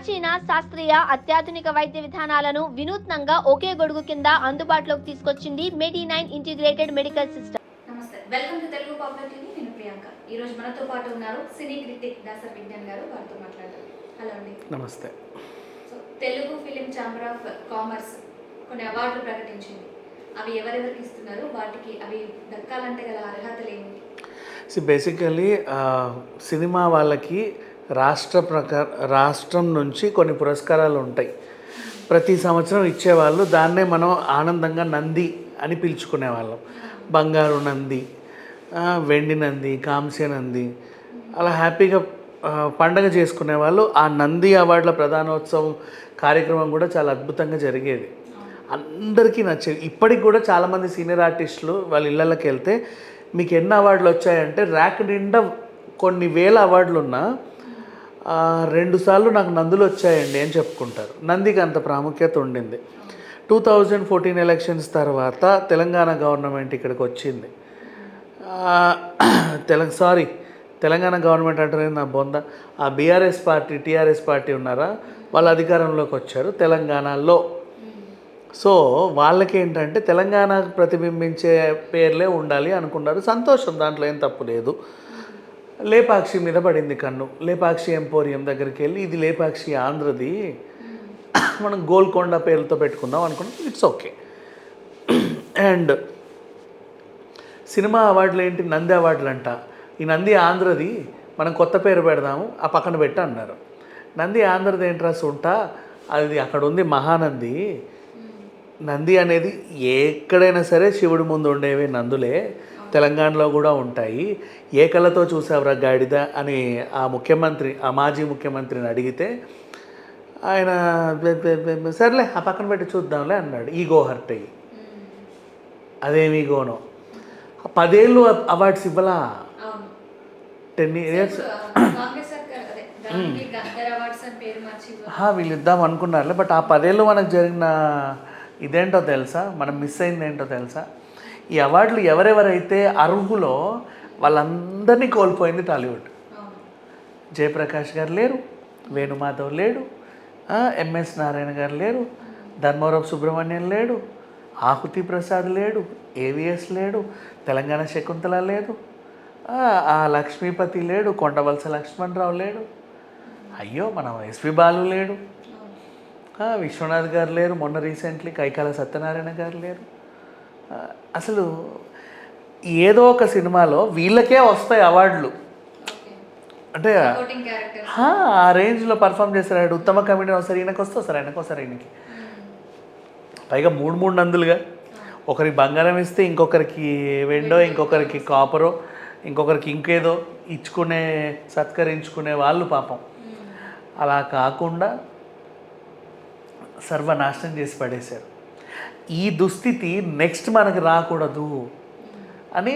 ప్రాచీన శాస్త్రీయ అత్యాధునిక వైద్య విధానాలను వినూత్నంగా ఒకే గొడుగు కింద అందుబాటులోకి తీసుకొచ్చింది medi nine integrated medical system. నమస్తే. Welcome to Telugu popular TV. నేను ప్రియాంక. ఈ రోజు మనతో పాటు ఉన్నారు సినీ క్రిటిక్ దాసర్ విజ్ఞాన్ గారు. వారితో మాట్లాడతారు హలో అండి. నమస్తే. So Telugu film chamber of commerce కొన్ని అవార్డులు ప్రకటించింది. అవి ఎవరెవరికి ఇస్తున్నారు? వాటికి అవి దక్కాలంటే గల అర్హతలు ఏమిటి? సో బేసికలీ సినిమా వాళ్ళకి రాష్ట్ర ప్రకార రాష్ట్రం నుంచి కొన్ని పురస్కారాలు ఉంటాయి. ప్రతి సంవత్సరం ఇచ్చేవాళ్ళు దాన్నే మనం ఆనందంగా నంది అని పిలుచుకునే వాళ్ళం బంగారు నంది వెండి నంది కాంస్య నంది అలా హ్యాపీగా పండగ చేసుకునే వాళ్ళు ఆ నంది అవార్డుల ప్రధానోత్సవం కార్యక్రమం కూడా చాలా అద్భుతంగా జరిగేది. అందరికీ నచ్చేది ఇప్పటికి కూడా చాలామంది సీనియర్ ఆర్టిస్టులు వాళ్ళ ఇళ్ళకి వెళ్తే మీకు ఎన్ని అవార్డులు వచ్చాయంటే ర్యాక్ నిండా కొన్ని వేల అవార్డులు ఉన్నా రెండుసార్లు నాకు నందులు వచ్చాయండి అని చెప్పుకుంటారు. నందికి అంత ప్రాముఖ్యత ఉండింది. టూ థౌజండ్ ఫోర్టీన్ ఎలక్షన్స్ తర్వాత తెలంగాణ గవర్నమెంట్ ఇక్కడికి వచ్చింది. తెలంగాణ సారీ తెలంగాణ గవర్నమెంట్ అంటే నా బొంద. ఆ బీఆర్ఎస్ పార్టీ టీఆర్ఎస్ పార్టీ ఉన్నారా? వాళ్ళు అధికారంలోకి వచ్చారు తెలంగాణలో. సో వాళ్ళకి ఏంటంటే తెలంగాణ ప్రతిబింబించే పేర్లే ఉండాలి అనుకున్నారు. సంతోషం దాంట్లో ఏం తప్పు లేదు. లేపాక్షి మీద పడింది కన్ను. లేపాక్షి ఎంపోరియం దగ్గరికి వెళ్ళి ఇది లేపాక్షి ఆంధ్రది. మనం గోల్కొండ పేర్లతో పెట్టుకుందాం అనుకున్నాం. ఇట్స్ ఓకే అండ్ సినిమా అవార్డులు ఏంటి? నంది అవార్డులు అంట ఈ నంది ఆంధ్రది మనం కొత్త పేరు పెడదాము ఆ పక్కన పెట్టి అన్నారు. నంది ఆంధ్రది ఏంట్రా సుంట? అది అక్కడ ఉంది మహానంది. నంది అనేది ఎక్కడైనా సరే శివుడి ముందు ఉండేవి నందులే. తెలంగాణలో కూడా ఉంటాయి. ఏ కళ్ళతో చూసావురా గాడిద అని ఆ ముఖ్యమంత్రి ఆ మాజీ ముఖ్యమంత్రిని అడిగితే ఆయన "బె- బె- బె- బె- సర్లే ఆ పక్కన పెట్టి చూద్దాంలే అన్నాడు. ఈగో హర్ట్ అయ్యి. అదేమి ఈగోనో. పదేళ్ళు అవార్డ్స్ ఇవ్వలా? Ten years? వీళ్ళు ఇద్దాం అనుకున్నారులే బట్ ఆ పదేళ్ళు మనకు జరిగిన ఇదేంటో తెలుసా? మనం మిస్ అయింది ఏంటో తెలుసా? ఈ అవార్డులు ఎవరెవరైతే అర్హులో వాళ్ళందరినీ కోల్పోయింది టాలీవుడ్. జయప్రకాష్ గారు లేరు వేణుమాధవ్ లేడు ఎంఎస్ నారాయణ గారు లేరు ధర్మవరపు సుబ్రహ్మణ్యం లేడు ఆహుతి ప్రసాద్ లేడు ఏవిఎస్ లేడు తెలంగాణ శకుంతల లేదు ఆ, లక్ష్మీపతి లేడు కొండవలస లక్ష్మణరావు లేడు. అయ్యో మన ఎస్పి బాలు లేడు. విశ్వనాథ్ గారు లేరు మొన్న రీసెంట్లీ కైకాల సత్యనారాయణ గారు లేరు. అసలు ఏదో ఒక సినిమాలో వీళ్ళకే వస్తాయి అవార్డులు. అంటే ఆ రేంజ్లో పర్ఫామ్ చేశాడు. ఉత్తమ కమిడీ ఒకసారి ఈయనకు వస్తే వస్తారు ఆయనకు వస్తారు ఈయనకి పైగా మూడు మూడు నందులుగా. ఒకరికి బంగారం ఇస్తే ఇంకొకరికి వెండో ఇంకొకరికి కాపరో ఇంకొకరికి ఇంకేదో ఇచ్చుకునే సత్కరించుకునే వాళ్ళు పాపం. అలా కాకుండా సర్వనాశనం చేసి పడేశారు. ఈ దుస్థితి నెక్స్ట్ మనకు రాకూడదు అని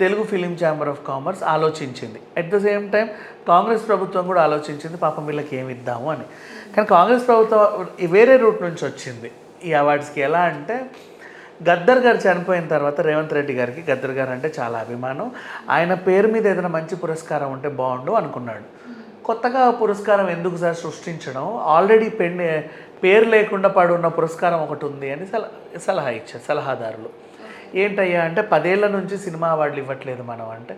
Telugu film chamber of commerce ఆలోచించింది. At the same time Congress ప్రభుత్వం కూడా ఆలోచించింది పాపం వీళ్ళకి ఏమి ఇద్దాము అని. కానీ కాంగ్రెస్ ప్రభుత్వం వేరే రూట్ నుంచి వచ్చింది. ఈ అవార్డ్స్కి ఎలా అంటే గద్దర్ గారు చనిపోయిన తర్వాత రేవంత్ రెడ్డి గారికి గద్దర్ గారు అంటే చాలా అభిమానం. ఆయన పేరు మీద ఏదైనా మంచి పురస్కారం ఉంటే బాగుండు అనుకున్నాడు. కొత్తగా పురస్కారం ఎందుకు సార్ సృష్టించడం? ఆల్రెడీ పెండి పేరు లేకుండా పడున్న పురస్కారం ఒకటి ఉంది అని సలహా సలహా ఇచ్చారు సలహాదారులు. ఏంటయ్యా అంటే పదేళ్ళ నుంచి సినిమా అవార్డులు ఇవ్వట్లేదు మనం అంటే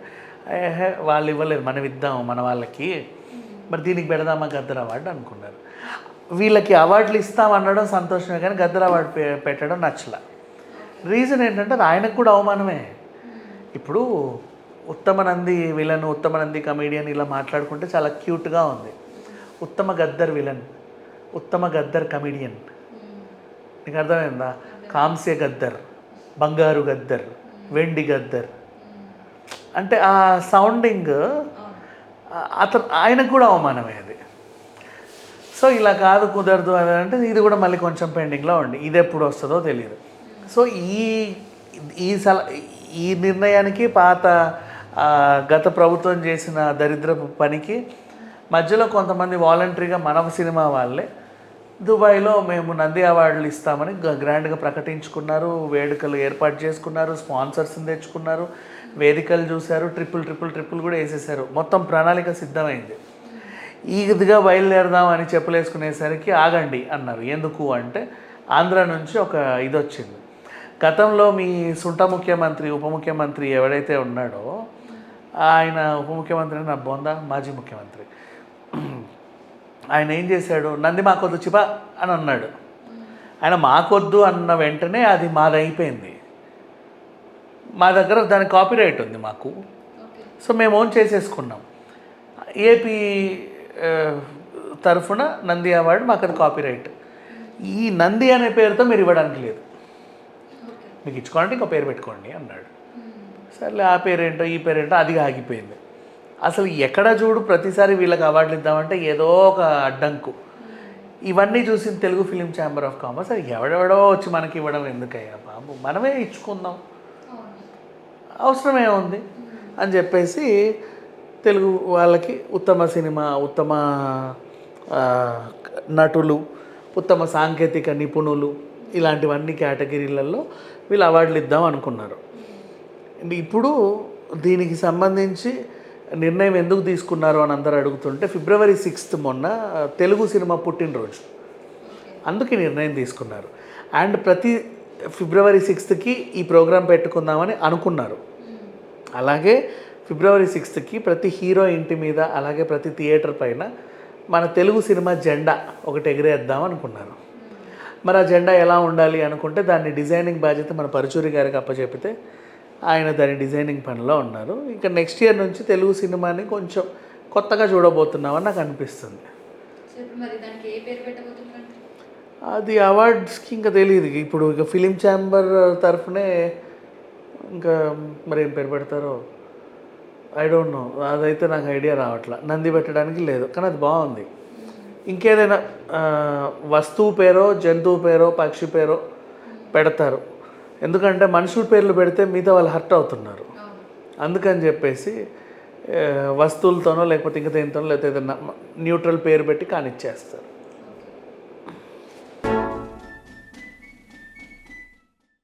వాళ్ళు ఇవ్వలేదు మనం ఇద్దాం మన వాళ్ళకి. మరి దీనికి పెడదామా గద్దర్ అవార్డు అనుకున్నారు. వీళ్ళకి అవార్డులు ఇస్తామనడం సంతోషమే కానీ గద్దర్ అవార్డు పెట్టడం నచ్చల. రీజన్ ఏంటంటే అది ఆయనకు కూడా అవమానమే. ఇప్పుడు ఉత్తమ నంది విలన్ ఉత్తమ నంది కమేడియన్ ఇలా మాట్లాడుకుంటే చాలా క్యూట్గా ఉంది. ఉత్తమ గద్దర్ విలన్. ఉత్తమ గద్దర్ కమేడియన్ నీకు అర్థమైందా? కాంస్య గద్దర్ బంగారు గద్దర్ వెండి గద్దర్. అంటే ఆ సౌండింగ్ అతను ఆయనకు కూడా అవమానమే అది. సో ఇలా కాదు కుదరదు అని అంటే ఇది కూడా మళ్ళీ కొంచెం పెండింగ్లో ఉంది. ఇది ఎప్పుడు వస్తుందో తెలియదు సో ఈ ఈ సల ఈ నిర్ణయానికి పాత గత ప్రభుత్వం చేసిన దరిద్రపు పనికి మధ్యలో కొంతమంది వాలంటరీగా మన సినిమా వాళ్ళే దుబాయ్లో మేము నంది అవార్డులు ఇస్తామని గ- గ్రాండ్గా ప్రకటించుకున్నారు. వేడుకలు ఏర్పాటు చేసుకున్నారు. స్పాన్సర్స్ని తెచ్చుకున్నారు. వేదికలు చూశారు. ట్రిపుల్ ట్రిపుల్ ట్రిపుల్ కూడా వేసేసారు. మొత్తం ప్రణాళిక సిద్ధమైంది. ఈదిగా బయలుదేరదాం అని చెప్పులేసుకునేసరికి ఆగండి అన్నారు. ఎందుకు అంటే ఆంధ్ర నుంచి ఒక ఇది వచ్చింది గతంలో మీ సుంట ముఖ్యమంత్రి ఉప ముఖ్యమంత్రి ఎవడైతే ఉన్నాడో ఆయన ఉప ముఖ్యమంత్రి నా బొందా? మాజీ ముఖ్యమంత్రి. ఆయన ఏం చేశాడు? నంది మాకొద్దు చిపా అని అన్నాడు. ఆయన మాకొద్దు అన్న వెంటనే అది మాది అయిపోయింది మా దగ్గర దాని కాపీరైట్ ఉంది మాకు. సో మేము ఓన్ చేసేసుకున్నాం. ఏపీ తరఫున నంది అవార్డు మాకు అది కాపీరైట్. ఈ నంది అనే పేరుతో మీరు ఇవ్వడానికి లేదు. మీకు ఇచ్చుకోవాలంటే ఇంకో పేరు పెట్టుకోండి అన్నాడు. సర్లే ఆ పేరేంటో ఈ పేరేంటో అది ఆగిపోయింది. అసలు ఎక్కడ చూడు ప్రతిసారి వీళ్ళకి అవార్డులు ఇద్దామంటే ఏదో ఒక అడ్డంకు. ఇవన్నీ చూసిన Telugu film chamber of commerce అది ఎవడెవడో వచ్చి మనకి ఇవ్వడం ఎందుకయ్యా బాబు? మనమే ఇచ్చుకుందాం. అవసరమే ఉంది అని చెప్పేసి తెలుగు వాళ్ళకి ఉత్తమ సినిమా ఉత్తమ నటులు ఉత్తమ సాంకేతిక నిపుణులు ఇలాంటివన్నీ కేటగిరీలలో వీళ్ళు అవార్డులు ఇద్దాం అనుకున్నారు. అండ్ ఇప్పుడు దీనికి సంబంధించి నిర్ణయం ఎందుకు తీసుకున్నారు అని అందరూ అడుగుతుంటే ఫిబ్రవరి సిక్స్త్ మొన్న తెలుగు సినిమా పుట్టినరోజు. అందుకే నిర్ణయం తీసుకున్నారు. అండ్ ప్రతి ఫిబ్రవరి సిక్స్త్కి ఈ ప్రోగ్రాం పెట్టుకుందామని అనుకున్నారు. అలాగే ఫిబ్రవరి సిక్స్త్కి ప్రతి హీరో ఇంటి మీద అలాగే ప్రతి థియేటర్ పైన మన తెలుగు సినిమా జెండా ఒకటి ఎగిరేద్దాం అనుకున్నారు. మరి ఆ జెండా ఎలా ఉండాలి అనుకుంటే దాన్ని డిజైనింగ్ బాధ్యత మన పరుచూరి గారికి అప్పచెపితే ఆయన దాని డిజైనింగ్ పనిలో ఉన్నారు. ఇంకా నెక్స్ట్ ఇయర్ నుంచి తెలుగు సినిమాని కొంచెం కొత్తగా చూడబోతున్నామని నాకు అనిపిస్తుంది. అది అవార్డ్స్కి ఇంకా తెలియదు ఇప్పుడు ఇక ఫిలిం ఛాంబర్ తరఫునే ఇంకా మరి ఏం పేరు పెడతారో? ఐ డోంట్ నో అదైతే నాకు ఐడియా రావట్లా. నంది పెట్టడానికి లేదు. కానీ అది బాగుంది. ఇంకేదైనా వస్తువు పేరో జంతువు పేరో పక్షి పేరో పెడతారు. ఎందుకంటే మనుషుల పేర్లు పెడితే మిగతా వాళ్ళు హర్ట్ అవుతున్నారు. అందుకని చెప్పేసి వస్తువులతోనో లేకపోతే ఇంకా దేనితోనో లేకపోతే ఏదైనా న్యూట్రల్ పేరు పెట్టి కానిచ్చేస్తారు.